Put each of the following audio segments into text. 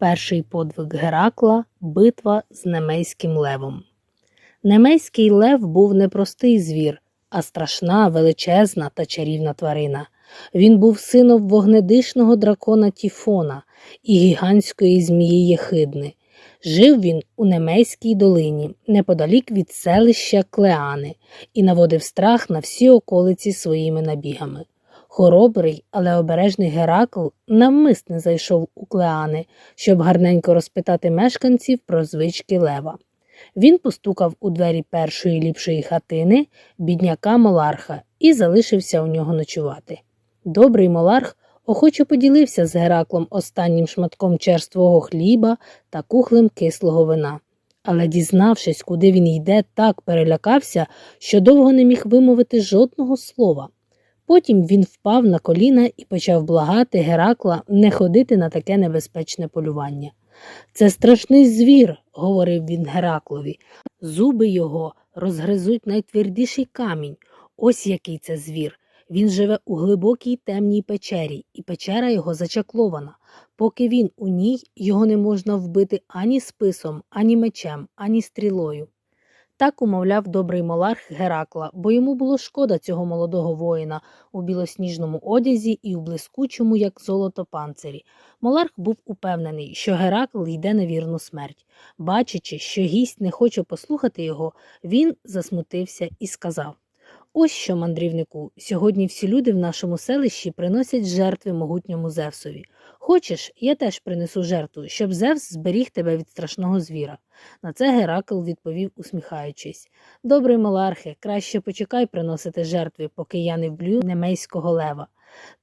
Перший подвиг Геракла битва з Немейським левом. Немейський лев був не простий звір, а страшна, величезна та чарівна тварина. Він був сином вогнедишного дракона Тіфона і гігантської змії Єхидни. Жив він у Немейській долині, неподалік від селища Клеани, і наводив страх на всі околиці своїми набігами. Хоробрий, але обережний Геракл навмисне зайшов у Клеани, щоб гарненько розпитати мешканців про звички лева. Він постукав у двері першої ліпшої хатини, бідняка Моларха, і залишився у нього ночувати. Добрий Моларх охоче поділився з Гераклом останнім шматком черствого хліба та кухлем кислого вина. Але, дізнавшись, куди він йде, так перелякався, що довго не міг вимовити жодного слова. Потім він впав на коліна і почав благати Геракла не ходити на таке небезпечне полювання. Це страшний звір, говорив він Гераклові. Зуби його розгризуть найтвердіший камінь. Ось який це звір. Він живе у глибокій темній печері, і печера його зачаклована. Поки він у ній, його не можна вбити ані списом, ані мечем, ані стрілою. Так умовляв добрий моларх Геракла, бо йому було шкода цього молодого воїна у білосніжному одязі і у блискучому, як золото панцирі. Моларх був упевнений, що Геракл йде на вірну смерть. Бачачи, що гість не хоче послухати його, він засмутився і сказав Ось що, мандрівнику, сьогодні всі люди в нашому селищі приносять жертви могутньому Зевсові. Хочеш, я теж принесу жертву, щоб Зевс зберіг тебе від страшного звіра. На це Геракл відповів, усміхаючись. Добрий Малархе, краще почекай приносити жертви, поки я не вблю немейського лева.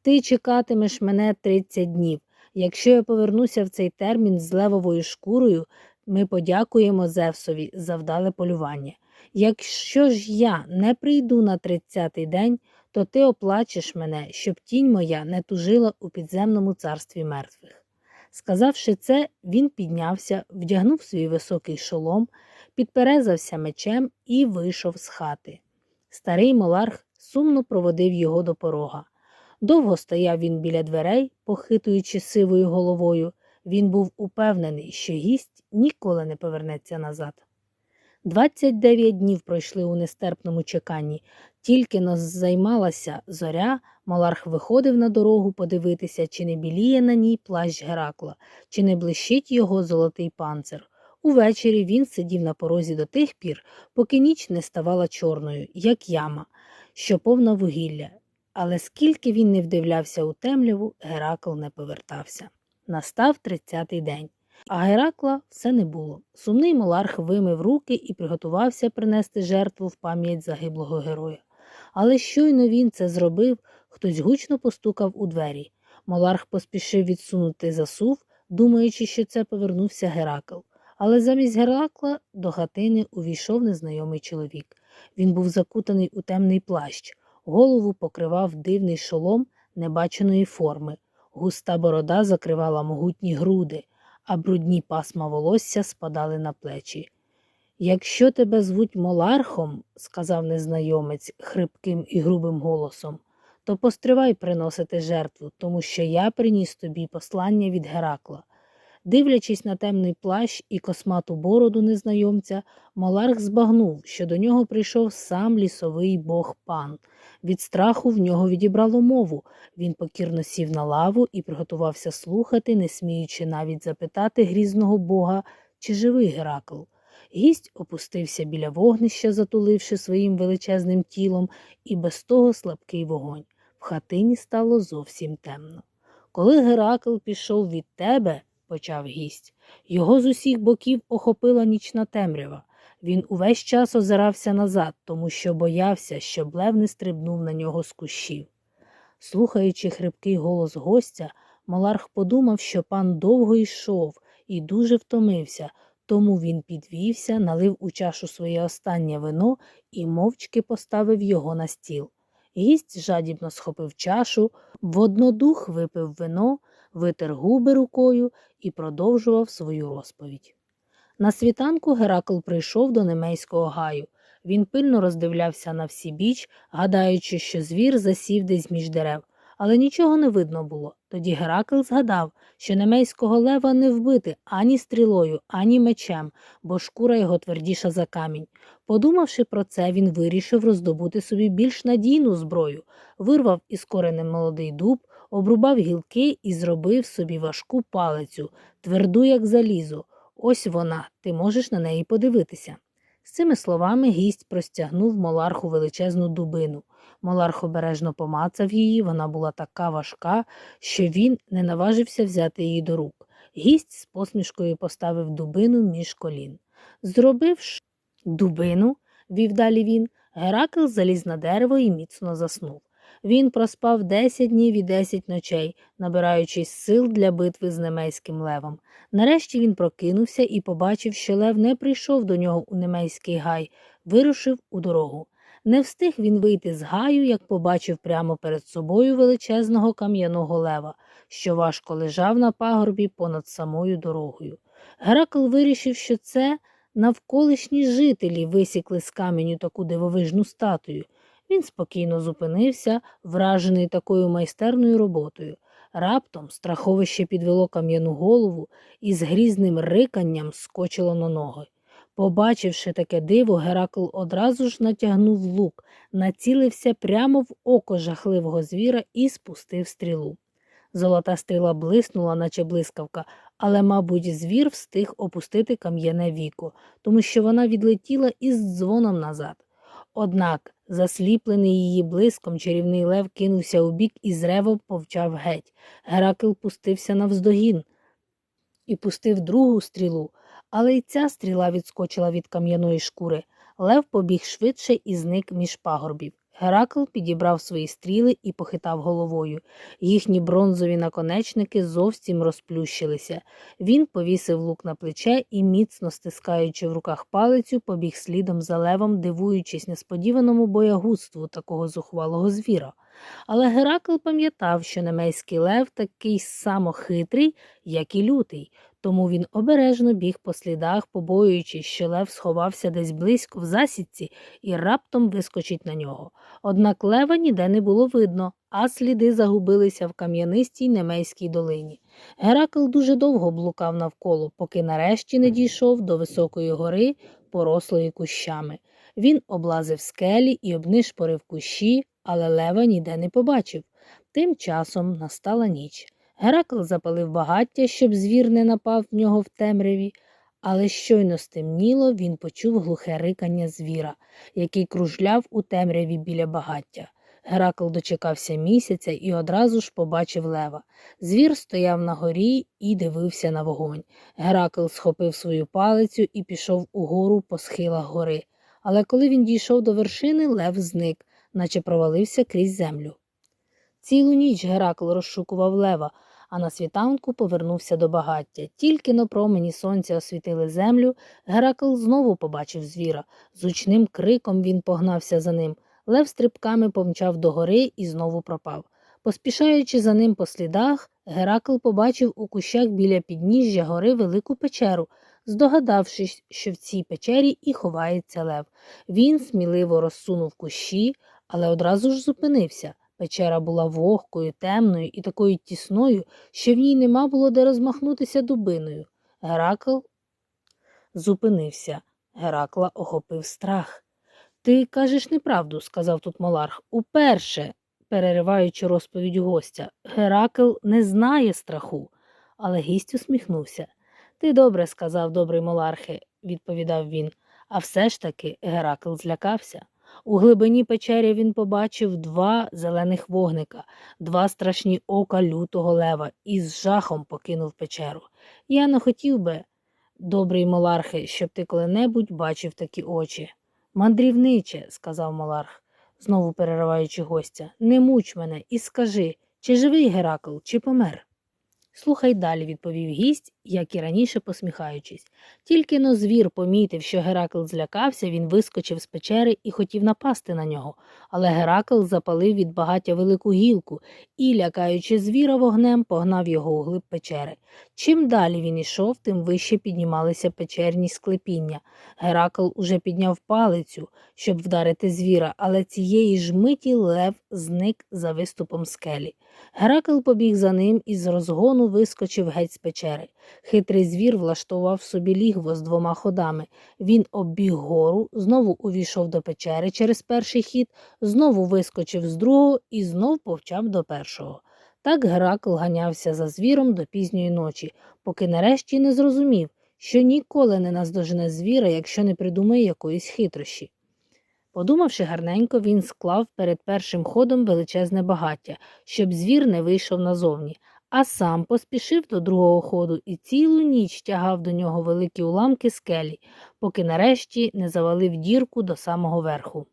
Ти чекатимеш мене тридцять днів. Якщо я повернуся в цей термін з левовою шкурою, ми подякуємо Зевсові за вдале полювання. Якщо ж я не прийду на тридцятий день, то ти оплачеш мене, щоб тінь моя не тужила у підземному царстві мертвих. Сказавши це, він піднявся, вдягнув свій високий шолом, підперезався мечем і вийшов з хати. Старий моларх сумно проводив його до порога. Довго стояв він біля дверей, похитуючи сивою головою. Він був упевнений, що гість ніколи не повернеться назад. Двадцять дев'ять днів пройшли у нестерпному чеканні. Тільки но займалася зоря, Маларх виходив на дорогу подивитися, чи не біліє на ній плащ Геракла, чи не блищить його золотий панцир. Увечері він сидів на порозі до тих пір, поки ніч не ставала чорною, як яма, що повна вугілля. Але скільки він не вдивлявся у темряву, Геракл не повертався. Настав тридцятий день. А Геракла все не було. Сумний моларх вимив руки і приготувався принести жертву в пам'ять загиблого героя. Але щойно він це зробив, хтось гучно постукав у двері. Моларх поспішив відсунути засув, думаючи, що це повернувся Геракл. Але замість Геракла до хатини увійшов незнайомий чоловік. Він був закутаний у темний плащ, голову покривав дивний шолом небаченої форми, густа борода закривала могутні груди а брудні пасма волосся спадали на плечі. Якщо тебе звуть Молархом, сказав незнайомець хрипким і грубим голосом, то постривай приносити жертву, тому що я приніс тобі послання від Геракла. Дивлячись на темний плащ і космату бороду незнайомця, Моларх збагнув, що до нього прийшов сам лісовий бог пан. Від страху в нього відібрало мову. Він покірно сів на лаву і приготувався слухати, не сміючи навіть запитати грізного бога, чи живий Геракл. Гість опустився біля вогнища, затуливши своїм величезним тілом, і без того слабкий вогонь. В хатині стало зовсім темно. Коли Геракл пішов від тебе, почав гість, його з усіх боків охопила нічна темрява. Він увесь час озирався назад, тому що боявся, щоб лев не стрибнув на нього з кущів. Слухаючи хрипкий голос гостя, Маларх подумав, що пан довго йшов і дуже втомився, тому він підвівся, налив у чашу своє останнє вино і мовчки поставив його на стіл. Гість жадібно схопив чашу, в однодух випив вино, витер губи рукою і продовжував свою розповідь. На світанку Геракл прийшов до Немейського гаю. Він пильно роздивлявся на всі біч, гадаючи, що звір засів десь між дерев, але нічого не видно було. Тоді Геракл згадав, що немейського лева не вбити ані стрілою, ані мечем, бо шкура його твердіша за камінь. Подумавши про це, він вирішив роздобути собі більш надійну зброю, вирвав із коренем молодий дуб, обрубав гілки і зробив собі важку палицю, тверду, як залізо. Ось вона, ти можеш на неї подивитися. З цими словами гість простягнув моларху величезну дубину. Моларх обережно помацав її, вона була така важка, що він не наважився взяти її до рук. Гість з посмішкою поставив дубину між колін. Зробивши дубину, вів далі він, Геракл заліз на дерево і міцно заснув. Він проспав десять днів і десять ночей, набираючись сил для битви з немейським левом. Нарешті він прокинувся і побачив, що лев не прийшов до нього у немейський гай, вирушив у дорогу. Не встиг він вийти з гаю, як побачив прямо перед собою величезного кам'яного лева, що важко лежав на пагорбі понад самою дорогою. Геракл вирішив, що це навколишні жителі висікли з каменю таку дивовижну статую. Він спокійно зупинився, вражений такою майстерною роботою. Раптом страховище підвело кам'яну голову і з грізним риканням скочило на ноги. Побачивши таке диво, Геракл одразу ж натягнув лук, націлився прямо в око жахливого звіра і спустив стрілу. Золота стріла блиснула, наче блискавка, але, мабуть, звір встиг опустити кам'яне віко, тому що вона відлетіла із дзвоном назад. Однак, засліплений її блиском, чарівний лев кинувся у бік і з ревом повчав геть. Геракл пустився навздогін і пустив другу стрілу, але й ця стріла відскочила від кам'яної шкури. Лев побіг швидше і зник між пагорбів. Геракл підібрав свої стріли і похитав головою. Їхні бронзові наконечники зовсім розплющилися. Він повісив лук на плече і, міцно стискаючи в руках палицю, побіг слідом за левом, дивуючись несподіваному боягузтву такого зухвалого звіра. Але Геракл пам'ятав, що немейський лев такий само хитрий, як і лютий, тому він обережно біг по слідах, побоюючись, що лев сховався десь близько в засідці і раптом вискочить на нього. Однак лева ніде не було видно, а сліди загубилися в кам'янистій немейській долині. Геракл дуже довго блукав навколо, поки нарешті не дійшов до високої гори, порослої кущами. Він облазив скелі і обнишпорив кущі, але лева ніде не побачив. Тим часом настала ніч. Геракл запалив багаття, щоб звір не напав в нього в темряві, але щойно стемніло, він почув глухе рикання звіра, який кружляв у темряві біля багаття. Геракл дочекався місяця і одразу ж побачив лева. Звір стояв на горі і дивився на вогонь. Геракл схопив свою палицю і пішов угору по схилах гори. Але коли він дійшов до вершини, лев зник, наче провалився крізь землю. Цілу ніч Геракл розшукував лева, а на світанку повернувся до багаття. Тільки на промені сонця освітили землю, Геракл знову побачив звіра. З гучним криком він погнався за ним. Лев стрибками помчав до гори і знову пропав. Поспішаючи за ним по слідах, Геракл побачив у кущах біля підніжжя гори велику печеру, здогадавшись, що в цій печері і ховається лев. Він сміливо розсунув кущі, але одразу ж зупинився. Печера була вогкою, темною і такою тісною, що в ній нема було де розмахнутися дубиною. Геракл зупинився. Геракла охопив страх. Ти кажеш неправду, сказав тут Маларх. Уперше, перериваючи розповідь гостя, Геракл не знає страху. Але гість усміхнувся. Ти добре сказав, добрий Малархе, відповідав він, а все ж таки Геракл злякався. У глибині печері він побачив два зелених вогника, два страшні ока лютого лева і з жахом покинув печеру. Я не хотів би, добрий Малархе, щоб ти коли-небудь бачив такі очі. Мандрівниче, сказав Маларх, знову перериваючи гостя, не муч мене і скажи, чи живий Геракл, чи помер. Слухай далі, відповів гість як і раніше посміхаючись. Тільки но звір помітив, що Геракл злякався, він вискочив з печери і хотів напасти на нього, але Геракл запалив від багаття велику гілку і, лякаючи звіра вогнем, погнав його у глиб печери. Чим далі він ішов, тим вище піднімалися печерні склепіння. Геракл уже підняв палицю, щоб вдарити звіра, але цієї ж миті лев зник за виступом скелі. Геракл побіг за ним і з розгону вискочив геть з печери. Хитрий звір влаштував собі лігво з двома ходами. Він оббіг гору, знову увійшов до печери через перший хід, знову вискочив з другого і знов повчав до першого. Так Геракл ганявся за звіром до пізньої ночі, поки нарешті не зрозумів, що ніколи не наздожене звіра, якщо не придумає якоїсь хитрощі. Подумавши гарненько, він склав перед першим ходом величезне багаття, щоб звір не вийшов назовні, а сам поспішив до другого ходу і цілу ніч тягав до нього великі уламки скелі, поки нарешті не завалив дірку до самого верху.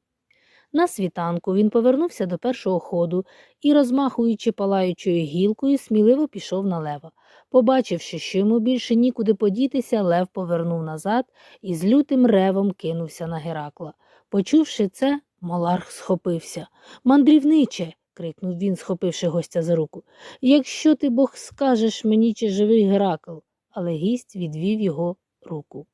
На світанку він повернувся до першого ходу і, розмахуючи палаючою гілкою, сміливо пішов на лева. Побачивши, що йому більше нікуди подітися, лев повернув назад і з лютим ревом кинувся на Геракла. Почувши це, Маларх схопився. Мандрівниче. Крикнув він, схопивши гостя за руку. Якщо ти Бог скажеш мені, чи живий Геракл. Але гість відвів його руку.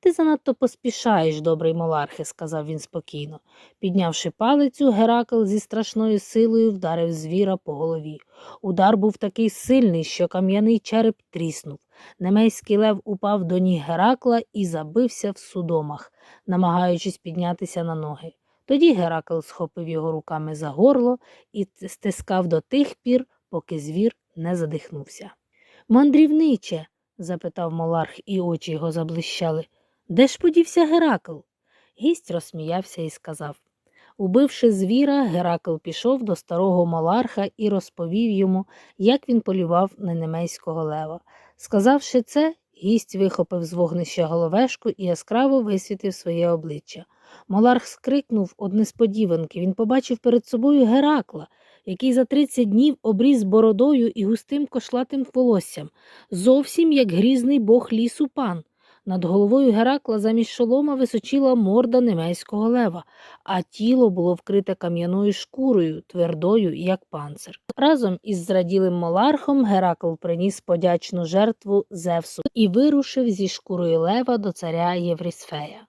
Ти занадто поспішаєш, добрий Малархе, сказав він спокійно. Піднявши палицю, Геракл зі страшною силою вдарив звіра по голові. Удар був такий сильний, що кам'яний череп тріснув. Немейський лев упав до ніг Геракла і забився в судомах, намагаючись піднятися на ноги. Тоді Геракл схопив його руками за горло і стискав до тих пір, поки звір не задихнувся. Мандрівниче, запитав Маларх, і очі його заблищали. Де ж подівся Геракл? Гість розсміявся і сказав Убивши звіра, Геракл пішов до старого Маларха і розповів йому, як він полював на немейського лева. Сказавши це, гість вихопив з вогнища головешку і яскраво висвітив своє обличчя. Маларх скрикнув од несподіванки. Він побачив перед собою Геракла, який за тридцять днів обріз бородою і густим кошлатим волоссям, зовсім як грізний бог лісу пан. Над головою Геракла замість шолома височила морда немейського лева, а тіло було вкрите кам'яною шкурою, твердою, як панцир. Разом із зраділим Малархом Геракл приніс подячну жертву Зевсу і вирушив зі шкурою лева до царя Єврісфея.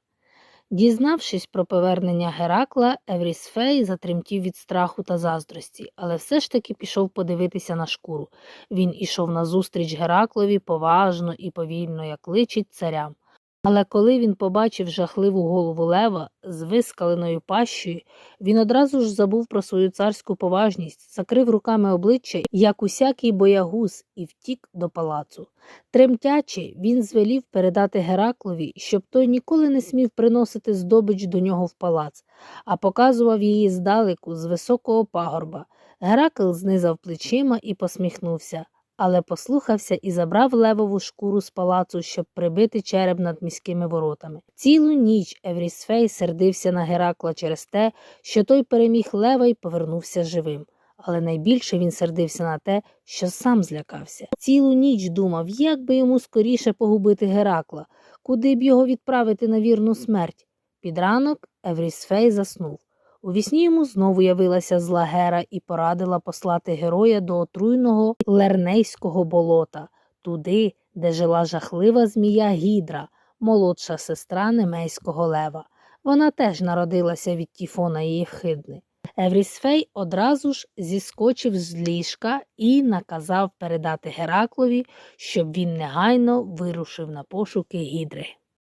Дізнавшись про повернення Геракла, Еврісфей затремтів від страху та заздрості, але все ж таки пішов подивитися на шкуру. Він ішов назустріч Гераклові поважно і повільно, як личить царям. Але коли він побачив жахливу голову лева з вискаленою пащею, він одразу ж забув про свою царську поважність, закрив руками обличчя, як усякий боягуз, і втік до палацу. Тремтячи, він звелів передати Гераклові, щоб той ніколи не смів приносити здобич до нього в палац, а показував її здалеку, з високого пагорба. Геракл знизав плечима і посміхнувся але послухався і забрав левову шкуру з палацу, щоб прибити череп над міськими воротами. Цілу ніч Еврісфей сердився на Геракла через те, що той переміг лева і повернувся живим. Але найбільше він сердився на те, що сам злякався. Цілу ніч думав, як би йому скоріше погубити Геракла, куди б його відправити на вірну смерть. Під ранок Еврісфей заснув. У вісні йому знову явилася зла Гера і порадила послати героя до отруйного лернейського болота, туди, де жила жахлива змія Гідра, молодша сестра немейського лева. Вона теж народилася від Тіфона і Євхидни. Еврісфей одразу ж зіскочив з ліжка і наказав передати Гераклові, щоб він негайно вирушив на пошуки Гідри.